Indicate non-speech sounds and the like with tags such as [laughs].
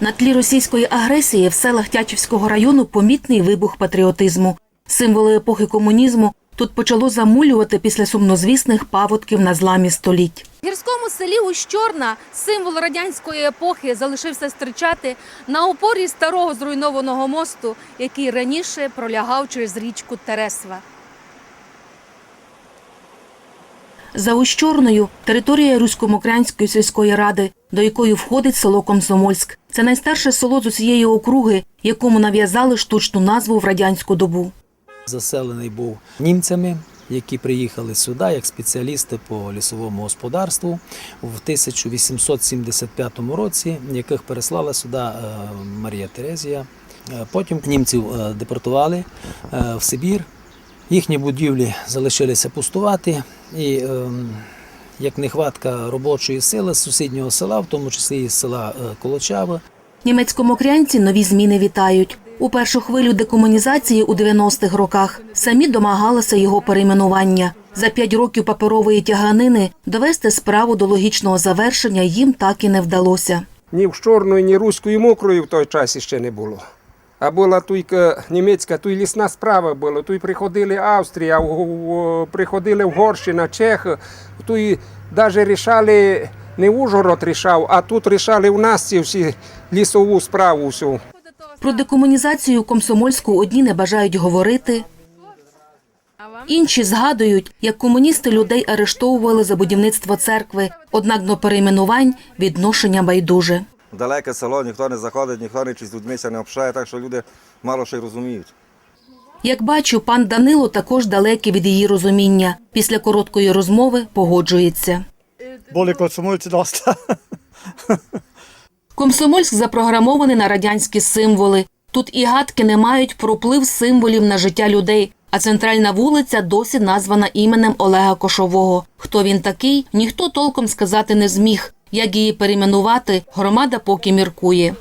На тлі російської агресії в селах Тячівського району помітний вибух патріотизму. Символи епохи комунізму тут почало замулювати після сумнозвісних паводків на зламі століть. В гірському селі Ущорна символ радянської епохи залишився стричати на опорі старого зруйнованого мосту, який раніше пролягав через річку Тересва. За Ущорною територія Русько-Мокрянської сільської ради, до якої входить село Комсомольськ. Це найстарше село з усієї округи, якому нав'язали штучну назву в радянську добу. Заселений був німцями, які приїхали сюди як спеціалісти по лісовому господарству в 1875 році, яких переслала сюди е, Марія Терезія. Е, Потім німців е, депортували в Сибір. Їхні будівлі залишилися пустувати, і ем, як нехватка робочої сили з сусіднього села, в тому числі і з села е, Колочава, Німецькомокрянці нові зміни вітають. У першу хвилю декомунізації у 90-х роках самі домагалися його перейменування. За п'ять років паперової тяганини довести справу до логічного завершення їм так і не вдалося. Ні в чорної, ні руської мокрої в той час ще не було. А була тільки німецька, то й лісна справа була. Тут приходили Австрія, в- в- приходили Угорщина, Чехи, то й навіть рішали, не Ужгород рішав, а тут рішали у нас ці всі лісову справу всю. Про декомунізацію комсомольську одні не бажають говорити. Інші згадують, як комуністи людей арештовували за будівництво церкви, однак до перейменувань відношення байдуже. далеке село, ніхто не заходить, ніхто нічого з людьми не общає, так що люди мало що й розуміють. Як бачу, пан Данило також далекий від її розуміння. Після короткої розмови погоджується. Более комсомольці доста. [laughs] Комсомольськ запрограмований на радянські символи. Тут і гадки не мають про вплив символів на життя людей. А центральна вулиця досі названа іменем Олега Кошового. Хто він такий, ніхто толком сказати не зміг. Як її перейменувати, громада поки міркує.